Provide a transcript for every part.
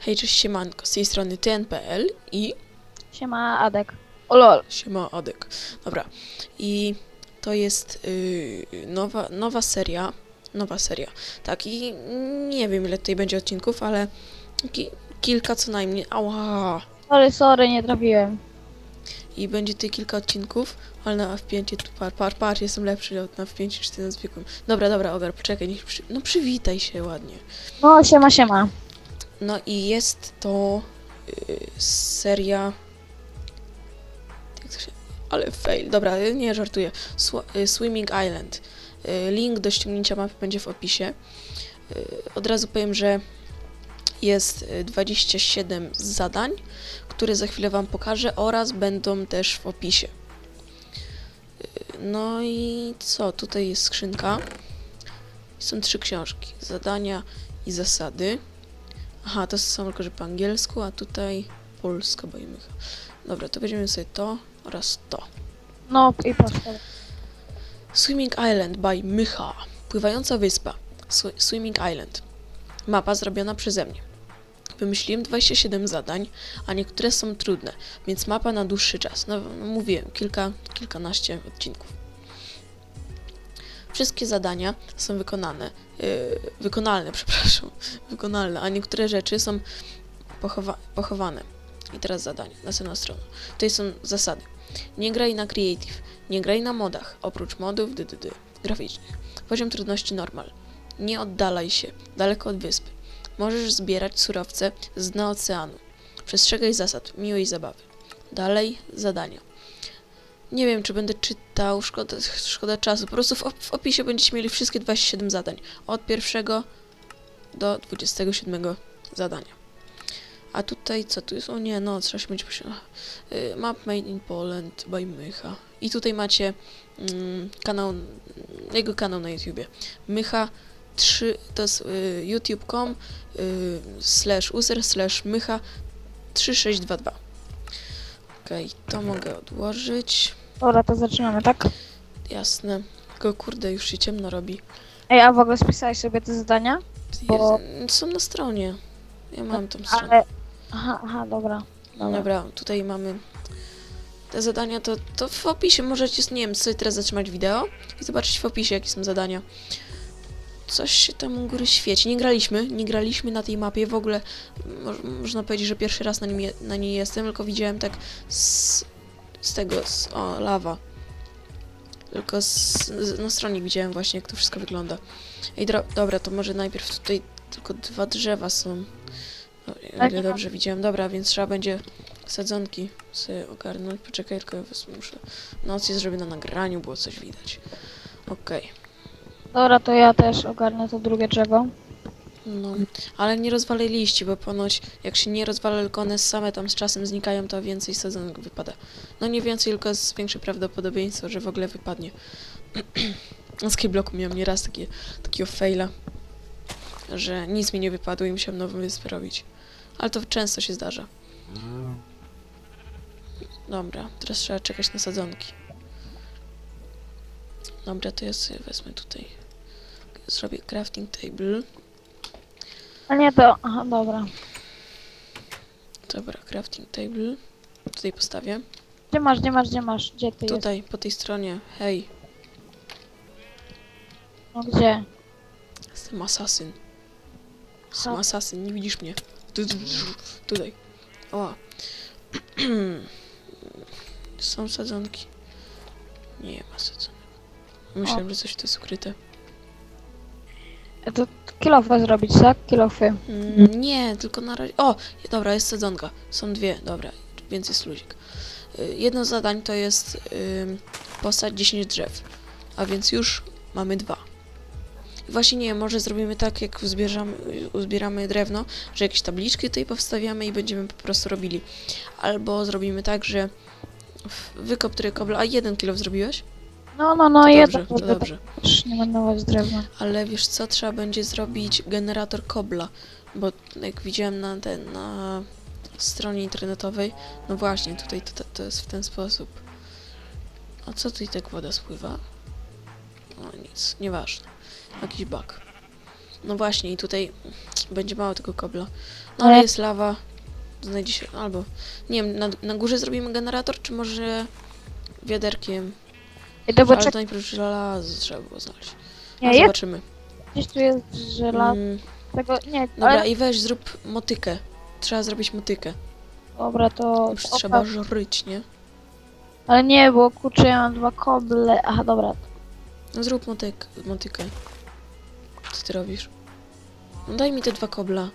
Hej, cześć, siemanko, z tej strony TNPL i Siema, Adek. O lol. siema Adek. Dobra, i to jest yy, nowa, nowa seria, nowa seria, tak, i nie wiem ile tutaj będzie odcinków, ale ki kilka co najmniej, ała, Sorry, sorry, nie trafiłem. i będzie tutaj kilka odcinków, ale na F5, tu par, par, par, jestem lepszy od na F5 niż ty na zwykłym. Dobra, dobra, Ogar, poczekaj, niech przy... no przywitaj się ładnie. No, siema, siema. No i jest to y, seria. Ale fail. Dobra, nie żartuję. Y, Swimming Island. Y, Link do ściągnięcia mapy będzie w opisie. Od razu powiem, że jest y, 27 zadań, które za chwilę Wam pokażę oraz będą też w opisie. No i co? Tutaj jest skrzynka. Są trzy książki. Zadania i zasady. Aha, to są tylko, że po angielsku, a tutaj polska bajmycha. Dobra, to weźmiemy sobie to oraz to. No i proszę. Swimming Island by Mycha. Pływająca wyspa. Swi- Swimming Island. Mapa zrobiona przeze mnie. Wymyśliłem 27 zadań, a niektóre są trudne, więc mapa na dłuższy czas. No, no mówiłem, kilka, kilkanaście odcinków. Wszystkie zadania są wykonane. Yy, wykonalne, przepraszam. Wykonalne, a niektóre rzeczy są pochowa- pochowane. I teraz zadanie, następna strona. Tutaj są zasady. Nie graj na creative. Nie graj na modach, oprócz modów DDD graficznych. Poziom trudności normal. Nie oddalaj się, daleko od wyspy. Możesz zbierać surowce z dna oceanu. Przestrzegaj zasad, miłej zabawy. Dalej zadania. Nie wiem, czy będę czytał, szkoda, szkoda czasu. Po prostu w, op- w opisie będziecie mieli wszystkie 27 zadań. Od pierwszego do 27 zadania. A tutaj co tu jest? O nie, no, trzeba się będzie posiadać. Y, Map Made in Poland by Mycha. I tutaj macie mm, kanał, jego kanał na YouTubie. Mycha 3, to jest y, youtube.com y, slash user slash mycha 3622. Okej, to mogę odłożyć. Dobra, to zaczynamy, tak? Jasne. Tylko kurde, już się ciemno robi. Ej, a w ogóle spisałeś sobie te zadania? Bo- Jest, są na stronie. Ja mam tą stronę. Ale... Aha, aha, dobra. Dobra. Dobra, tutaj mamy te zadania, to, to w opisie możecie, nie wiem, sobie teraz zatrzymać wideo i zobaczyć w opisie, jakie są zadania. Coś się tam u góry świeci. Nie graliśmy, nie graliśmy na tej mapie, w ogóle mo można powiedzieć, że pierwszy raz na, nim je, na niej jestem, tylko widziałem tak z, z tego, z, o, lawa. Tylko z, z, na stronie widziałem właśnie, jak to wszystko wygląda. Dobra, to może najpierw tutaj tylko dwa drzewa są. O, Tak, ile no. dobrze widziałem. Dobra, więc trzeba będzie sadzonki sobie ogarnąć. Poczekaj, tylko ja was muszę... Noc jest, żeby na nagraniu było coś widać. Okej. Dobra, to ja też ogarnę to drugie drzewo. No, ale nie rozwalaj liści, bo ponoć jak się nie rozwala, tylko one same tam z czasem znikają, to więcej sadzonek wypada. No nie więcej, tylko jest większe prawdopodobieństwo, że w ogóle wypadnie. Na skybloku miałem nieraz takie, takiego faila, że nic mi nie wypadło i musiałem nową wyspę robić. Ale to często się zdarza. Dobra, teraz trzeba czekać na sadzonki. Dobra, to ja sobie wezmę tutaj. Zrobię crafting table. A nie, to... Aha, dobra. Dobra, crafting table. Tutaj postawię. Gdzie masz, gdzie masz, gdzie masz? Gdzie ty Tutaj, po tej stronie. Hej, jest? No gdzie? jestem asasyn. Jestem Ha. asasyn, nie widzisz mnie. Tu, tu, tu, Tutaj. O. Są sadzonki. Nie ma sadzonek. Myślałem, że coś tu jest ukryte. To kilofy zrobić, tak? Kilofy. Mm, nie, tylko na razie. O, dobra, jest sadzonka. Są dwie, dobra, więc jest luzik. Y, Jedno z zadań to jest ym, posadź 10 drzew, a więc już mamy dwa. Właśnie nie może zrobimy tak, jak uzbierzamy, uzbieramy drewno, że jakieś tabliczki tutaj powstawiamy i będziemy po prostu robili. Albo zrobimy tak, że wykop tyle kobla. A jeden kilo zrobiłeś? No, no, no, To jedno. dobrze, to dobrze. Też nie marnować drewna. Ale wiesz co, trzeba będzie zrobić generator kobla, bo jak widziałem na, ten, na stronie internetowej, no właśnie, tutaj to, to, jest w ten sposób. A co tutaj tak woda spływa? O nic, nieważne. Jakiś bug. No właśnie i tutaj Będzie mało tego kobla. No Ale- ale jest lawa. Znajdzie się, albo... Nie wiem, na, na górze zrobimy generator, czy może wiaderkiem? To bo Ale czek... to najpierw żelazo trzeba było znaleźć. Nie, A jest, zobaczymy. gdzieś tu jest żelazo. Mm, Tego, nie, dobra, ale... i weź zrób motykę. Trzeba zrobić motykę. Dobra, to... Już opa. trzeba żryć, nie? Ale nie, bo kurczę, ja mam dwa koble. Aha, dobra. No zrób motyk, motykę. Co ty robisz? No daj mi te dwa kobla.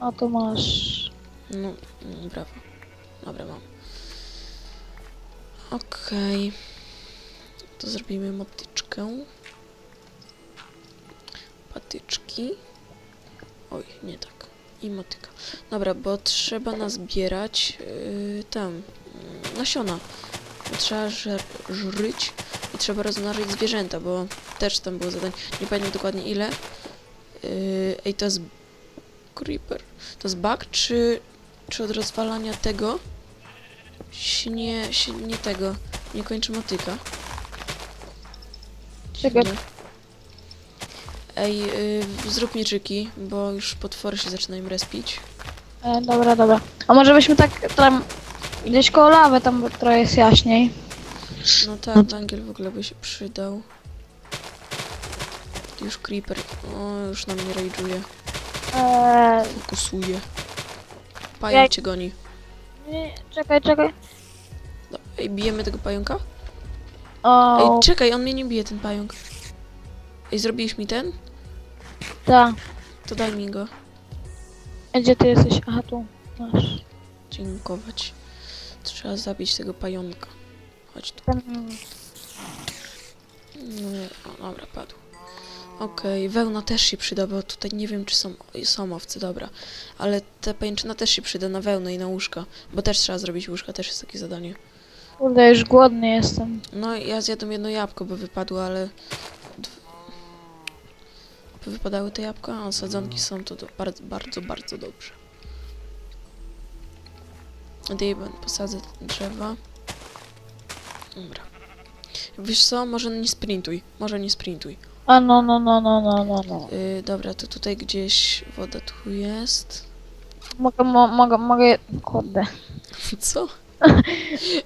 No to masz... No, mm, brawo. Dobra, mam. Okej. To zrobimy motyczkę. Patyczki. Oj, nie tak. I motyka. Dobra, bo trzeba nazbierać yy, tam nasiona. Trzeba żer, żryć i trzeba rozmnażyć zwierzęta, bo też tam było zadań. Nie pamiętam dokładnie ile. Yy, ej, to jest creeper. To jest bug, czy, czy od rozwalania tego nie, nie tego, nie kończy motyka? Czego? Ej, y, zrób mieczyki, bo już potwory się zaczynają respić. E, dobra, dobra. A może byśmy tak tam... Gdzieś koło lawy, tam bo trochę jest jaśniej. No tak, węgiel w ogóle by się przydał. Już creeper, o, już na mnie rage'uje, Eee, fokusuje. Pająk Ja- cię goni. nie, czekaj, czekaj. No, Ej, bijemy tego pająka? O, Ej, czekaj, on mnie nie bije, ten pająk. Ej, zrobiłeś mi ten? tak. To daj mi go. Gdzie ty jesteś? Aha, tu. Masz. Dziękować. Trzeba zabić tego pająka. Chodź tu. Ten... No, nie- o, dobra, padł. Okej, wełna też się przyda, bo tutaj nie wiem, czy są, są owce, dobra. Ale ta pajęczyna też się przyda na wełnę i na łóżka, bo też trzeba zrobić łóżka, też jest takie zadanie. Kurde, już głodny jestem. No, ja zjadłem jedno jabłko, bo wypadło, ale... By wypadały te jabłka, a sadzonki są, to do, bardzo, bardzo, bardzo dobrze. Tutaj posadzę drzewa. Dobra. Wiesz co, może nie sprintuj, może nie sprintuj. A no, no, no, no, no, no, no. Yy, dobra, to tutaj gdzieś woda tu jest. Mogę, mo, mogę, mogę... Kurde. Co?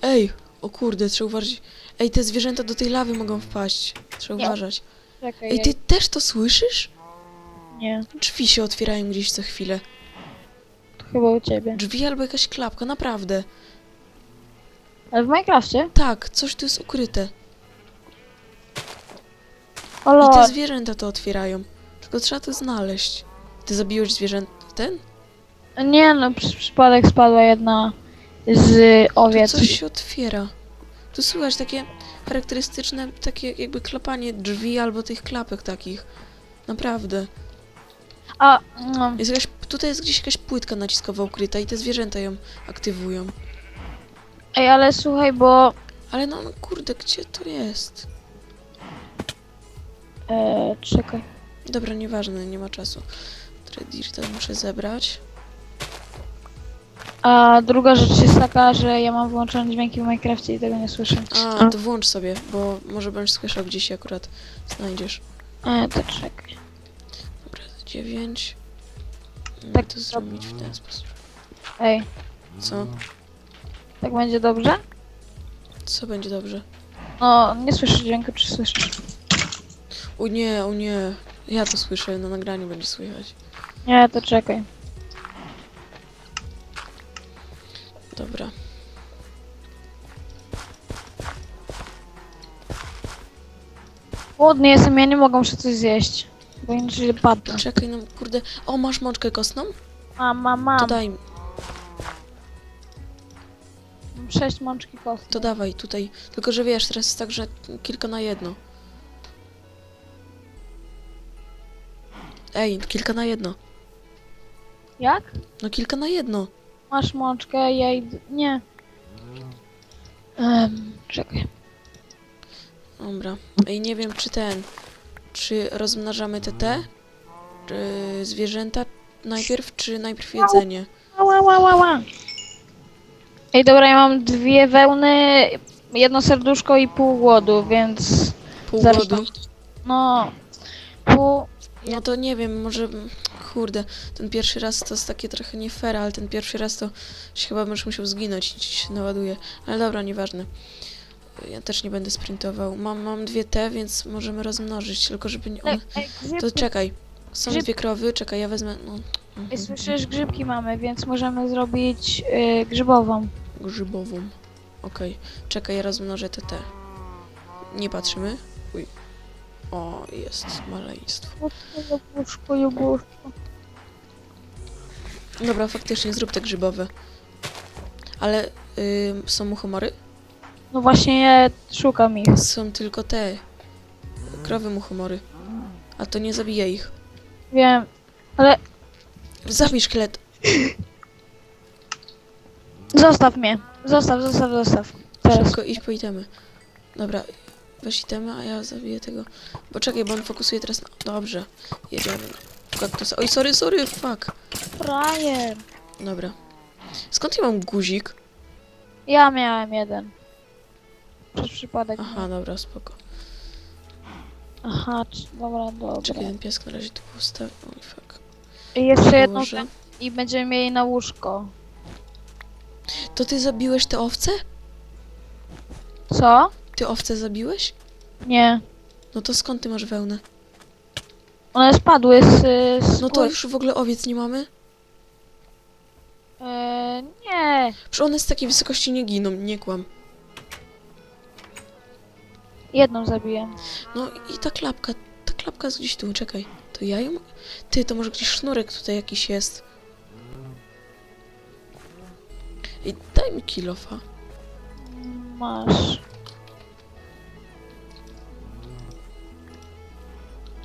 Ej, o kurde, trzeba uważać. Ej, te zwierzęta do tej lawy mogą wpaść. Trzeba Nie. uważać. Czekaj, Ej, ty też to słyszysz? Nie, Drzwi się otwierają gdzieś co chwilę. to chyba u ciebie. Drzwi albo jakaś klapka, naprawdę. Ale w Minecrafcie? Tak, coś tu jest ukryte. I te zwierzęta to otwierają. Tylko trzeba to znaleźć. Ty zabiłeś zwierzę... ten? Nie no, przez przypadek spadła jedna z Tu owiec. coś się otwiera. Tu słychać takie charakterystyczne, takie jakby klapanie drzwi albo tych klapek takich. Naprawdę. A, no, Jest jakaś, tutaj jest gdzieś jakaś płytka naciskowa ukryta i te zwierzęta ją aktywują. ej, ale słuchaj, bo... Ale no, kurde, gdzie to jest? E, czekaj. Dobra, nieważne, nie ma czasu. Tredir to muszę zebrać. A druga rzecz jest taka, że ja mam włączone dźwięki w Minecrafcie i tego nie słyszę. A, to włącz sobie, bo może będziesz słyszał gdzieś się akurat znajdziesz. E, to czekaj. Dobra, 9. Tak, Tak to zrobić w ten sposób. Ej, Co? tak będzie dobrze? Co będzie dobrze? No, nie słyszysz dźwięku, czy słyszysz? O nie, o nie. Ja to słyszę, na nagraniu będzie słychać. Nie, to czekaj. Dobra. Głodny jestem, ja nie mogę muszę coś zjeść. Bo inaczej padnę. Czekaj, no kurde. O, masz mączkę kostną? Mam, mam, To mam. daj, Mam sześć mączki kostnej. to dawaj tutaj. Tylko, że wiesz, teraz jest tak, że kilka na jedno. Ej, kilka na jedno. Jak? No kilka na jedno. Masz mączkę, ja idę... Nie. Um, czekaj. Dobra. Ej, nie wiem, czy ten... Czy rozmnażamy te te? Czy zwierzęta najpierw, czy najpierw jedzenie? Ła, ła, ła, ła. Ej, dobra, ja mam dwie wełny, jedno serduszko i pół głodu, więc... Pół Zaraz głodu? No... Pół... No to nie wiem, może... kurde, ten pierwszy raz to jest takie trochę nie fair, ale ten pierwszy raz to się chyba będziesz musiał zginąć i się naładuje. Ale dobra, nieważne. Ja też nie będę sprintował. Mam, mam dwie te, więc możemy rozmnożyć, tylko żeby nie... Ej, One... ej, To czekaj. Są grzyb- dwie krowy, czekaj, ja wezmę... No. ej, słyszysz, grzybki mamy, więc możemy zrobić y, grzybową. Grzybową. Okej. Czekaj, ja rozmnożę te te. Nie patrzymy. Uj. O, jest maleństwo. Jogurszko, jogurszko. Dobra, faktycznie zrób te grzybowe. Ale ym, są muchomory? No właśnie szukam ich. Są tylko te. Krowy muchomory. A to nie zabija ich. Wiem, ale Zabij szkielet. zostaw mnie. Zostaw, zostaw, zostaw. Teraz. Szybko idź po itemy. Dobra, weź itemy, a ja zabiję tego. Bo czekaj, bo on fokusuje teraz na... Dobrze, jedziemy. Kaktusa. Oj, sorry, sorry, fuck. Frajer. Dobra. Skąd ja mam guzik? Ja miałem jeden. Przez przypadek. Aha, dobra, spoko. Aha, c- dobra, dobra. Czekaj, ten piesek na razie tu postawię. Oj, fuck. I jeszcze jedną i będziemy mieli na łóżko. To ty zabiłeś te owce? Co? Ty owce zabiłeś? Nie. No to skąd ty masz wełnę? One spadły z, z No to góry. już w ogóle owiec nie mamy? Eee, nie. Przecież one z takiej wysokości nie giną, nie kłam. Jedną zabiję. No i ta klapka, ta klapka jest gdzieś tu, czekaj. To ja ją... Ty, to może gdzieś sznurek tutaj jakiś jest. I daj mi kilofa. Masz.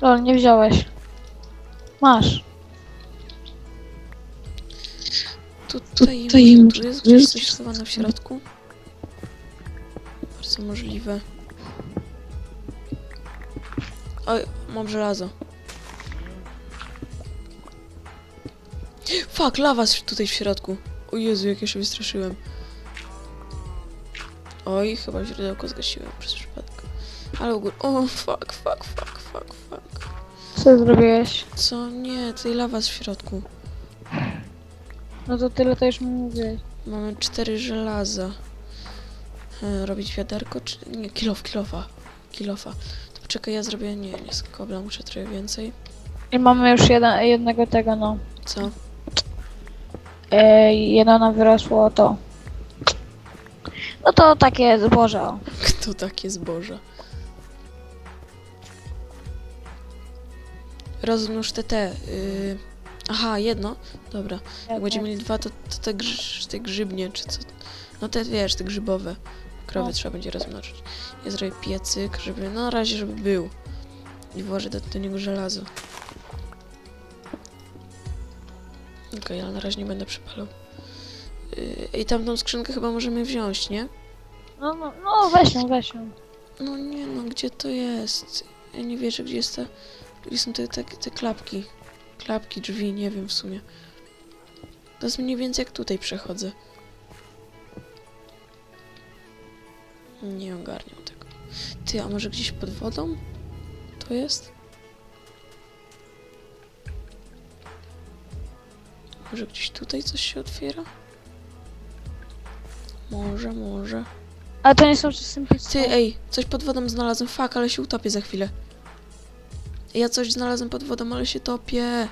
Lol, nie wziąłeś. Masz. Tu, tutaj, Tutaj tu może- jest gdzieś jest coś gdzieś schowane w środku. Bardzo możliwe. Oj, mam żelazo. Fuck, lawa jest tutaj w środku. O Jezu, jak ja się wystraszyłem. Oj, chyba źródełko zgasiłem przez przypadek. Ale u góry... O, fuck, fuck, fuck. Co zrobiłeś? Co? Nie, tutaj lawa w środku. No to tyle to już mówiłeś. Mamy cztery żelaza. E, robić wiaderko, czy... Nie, kilof, kilofa. Kilofa. To poczekaj, ja zrobię... Nie, nie z kobla, muszę trochę więcej. I mamy już jeden, jednego tego, no. Co? E, jedno nam wyrosło to. No to takie zboże. o. Kto takie zboże? Rozmnóż te te. y, Aha, jedno? Dobra. Jak będziemy mieli dwa, to, to te, grz... te grzybnie, czy co? No te, wiesz, te grzybowe. Krowy No. trzeba będzie rozmnożyć. Ja zrobię piecyk, żeby... No na razie, żeby był. I włożę do, do niego żelazo. Okej, ale na razie nie będę przypalał. Yy, I tamtą skrzynkę chyba możemy wziąć, nie? No, no, no weź ją, weź ją. No nie no, gdzie to jest? Ja nie wierzę, gdzie jest ta... Gdzie są te, te, te klapki? Klapki, drzwi, nie wiem w sumie. To jest mniej więcej jak tutaj przechodzę. Nie ogarniam tego. Ty, a może gdzieś pod wodą? To jest? Może gdzieś tutaj coś się otwiera? Może, może. Ale to nie są czystym Ty, ej, coś pod wodą znalazłem. Fuck, ale się utopię za chwilę. Ja coś znalazłem pod wodą, ale się topię.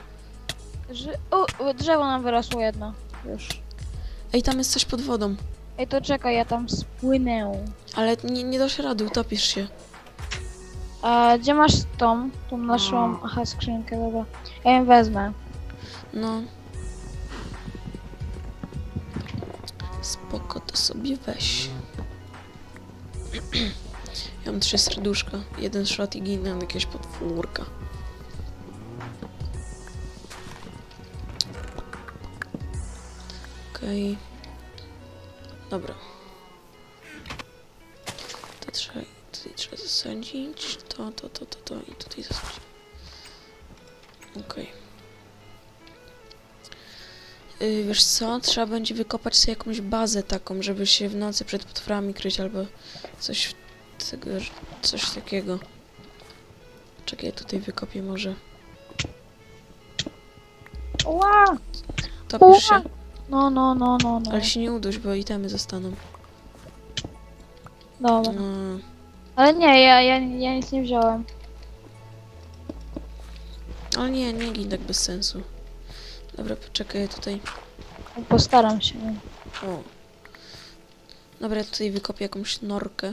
O, o, drzewo nam wyrosło jedno. Już. Ej, tam jest coś pod wodą. Ej, to czekaj, ja tam spłynę. Ale nie, nie dasz rady, utopisz się. A gdzie masz tą, tą naszą, aha, skrzynkę, dobra. Ja ją wezmę. No. Spoko, to sobie weź. Ja mam trzy serduszka. Jeden shot i ginę na jakieś podwórka. Okej. Dobra. To trzeba, tutaj trzeba zasadzić. To, to, to, to, to i tutaj zasadzić. Okej. Yy, wiesz co? Trzeba będzie wykopać sobie jakąś bazę taką, żeby się w nocy przed potworami kryć albo coś w- tego, coś takiego. Czekaj, tutaj wykopię może. Ła! Topisz się. No, no, no, no, no. Ale się nie uduś, bo itemy zostaną. Dobra. No, Ale nie, ja, ja, ja nic nie wziąłem. ale nie, nie gin tak bez sensu. Dobra, poczekaj ja tutaj. Postaram się. O. Dobra, ja tutaj wykopię jakąś norkę.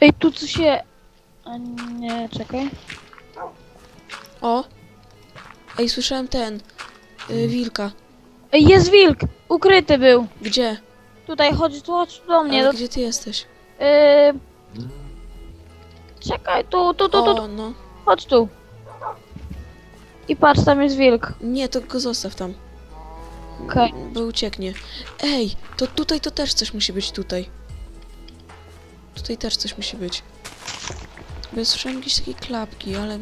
Ej, tu co się... A nie, czekaj. O! Ej, słyszałem ten. Y, wilka. Ej, jest wilk! Ukryty był. Gdzie? Tutaj, chodź tu, chodź tu do mnie. Ale Do, gdzie ty jesteś? yy... Czekaj, tu, tu, tu, tu, tu. O, no. Chodź tu. I patrz, tam jest wilk. Nie, to go zostaw tam. Okej. Bo ucieknie. Ej, to tutaj to też coś musi być tutaj. Tutaj też coś musi być. Bo ja słyszałem jakieś takie klapki, ale...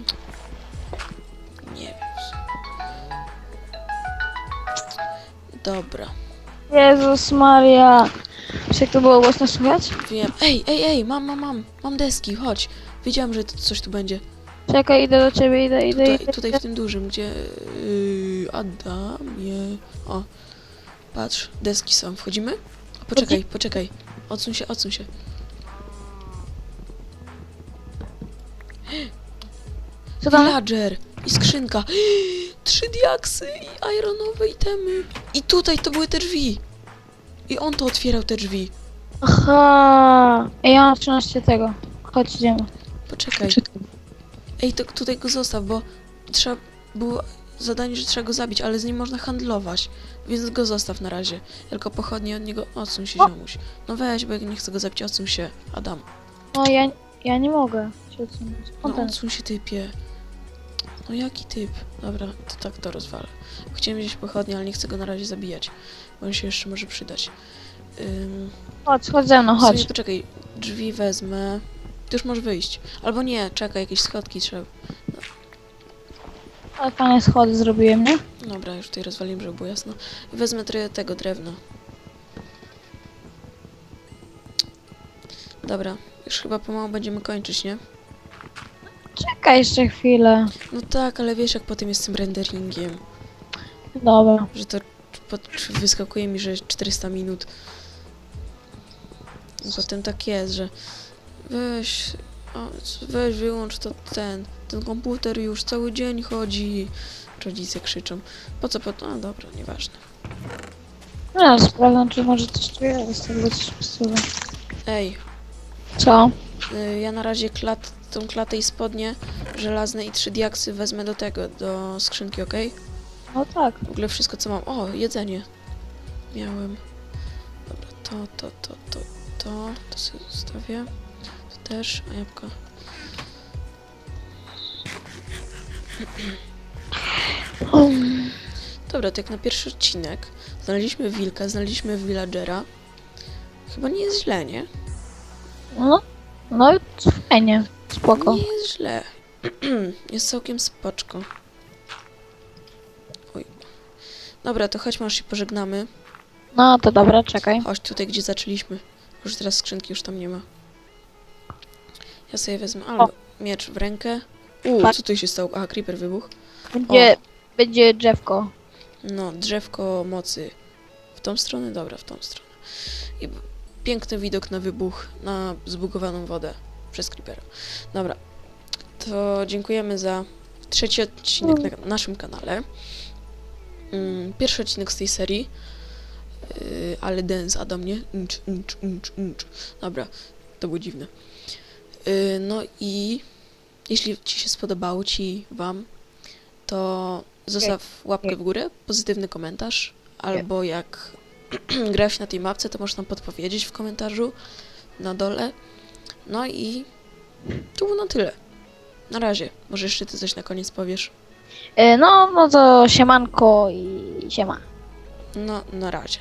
Nie wiem. Dobra, Jezus Maria. Czy jak to było głośno słychać? wiem. Ej, ej, ej, mam, mam, mam. Mam deski, chodź. Wiedziałem, że coś tu będzie. Czekaj, idę do ciebie, idę, idę, Tutaj, idę. tutaj w tym dużym, gdzie... Yy, Adamie... O, patrz, deski są. Wchodzimy? Poczekaj, poczekaj. Odsuń się, odsuń się. Co tam? Villager i skrzynka. Trzy diaksy i ironowe itemy. I tutaj to były te drzwi. I on to otwierał te drzwi. Aha. Ej, ja mam 13 tego. Chodź, idziemy. Poczekaj. Ej, to tutaj go zostaw, bo trzeba było zadanie, że trzeba go zabić, ale z nim można handlować. Więc go zostaw na razie. Tylko pochodnie od niego odsuń się, O! ziomuś. No weź, bo jak nie chcę go zabić, odsuń się. Adam. No, ja, ja nie mogę się odsunąć. No O, ten. odsuń się, typie. No jaki typ? Dobra, to tak to rozwalę. Chciałem wziąć pochodnie, ale nie chcę go na razie zabijać, bo on się jeszcze może przydać. Ym, Chodź, chodź ze mną, w sumie chodź. poczekaj, drzwi wezmę. Ty już możesz wyjść. Albo nie, czekaj, jakieś schodki trzeba. Ale fajne schody zrobiłem, nie? Dobra, już tutaj rozwaliłem, żeby było jasno. Wezmę trochę tego drewna. Dobra, już chyba pomału będziemy kończyć, nie? Czekaj jeszcze chwilę. No tak, ale wiesz jak potem jest z tym renderingiem, Dobra. że to pod- wyskakuje mi, że 400 minut. I potem tak jest, że weź, o, weź wyłącz to ten, ten komputer już cały dzień chodzi. Rodzice krzyczą. Po co, po to? No dobra, nieważne. No, sprawdzam, czy może coś tu jest, albo coś psuło. Ej, Co? Y, Ja na razie klat, tą klatę i spodnie żelazne i trzy diaksy wezmę do tego, do skrzynki, ok? No tak. W ogóle wszystko co mam. O, jedzenie. Miałem. Dobra, to, to, to, to, to, to sobie zostawię. To też, a jabłka. Dobra, to jak na pierwszy odcinek znaleźliśmy wilka, znaleźliśmy villagera. Chyba nie jest źle, nie? No, no fajnie. Spoko. Nie jest źle. jest całkiem spoczko. Oj. Dobra, to chodźmy, aż się pożegnamy. No to dobra, czekaj. Chodź tutaj, gdzie zaczęliśmy. Już teraz skrzynki już tam nie ma. Ja sobie wezmę albo miecz w rękę. Uuu, Tak. co tu się stało? Aha, creeper wybuchł. Będzie, będzie drzewko. No, drzewko mocy. W tą stronę? Dobra, w tą stronę. I b- piękny widok na wybuch, na zbugowaną wodę przez creepera. Dobra, to dziękujemy za trzeci odcinek na naszym kanale. Mm, Pierwszy odcinek z tej serii. Yy, ale dance Adam, nie? Uncz, uncz, uncz, uncz. Dobra, to było dziwne. Yy, no i jeśli Ci się spodobało, Ci, Wam, to zostaw łapkę w górę, pozytywny komentarz, albo jak grałeś na tej mapce, to możesz nam podpowiedzieć w komentarzu na dole. No i to było na tyle. Na razie. Może jeszcze Ty coś na koniec powiesz. E, No, no to siemanko i siema. No, na razie.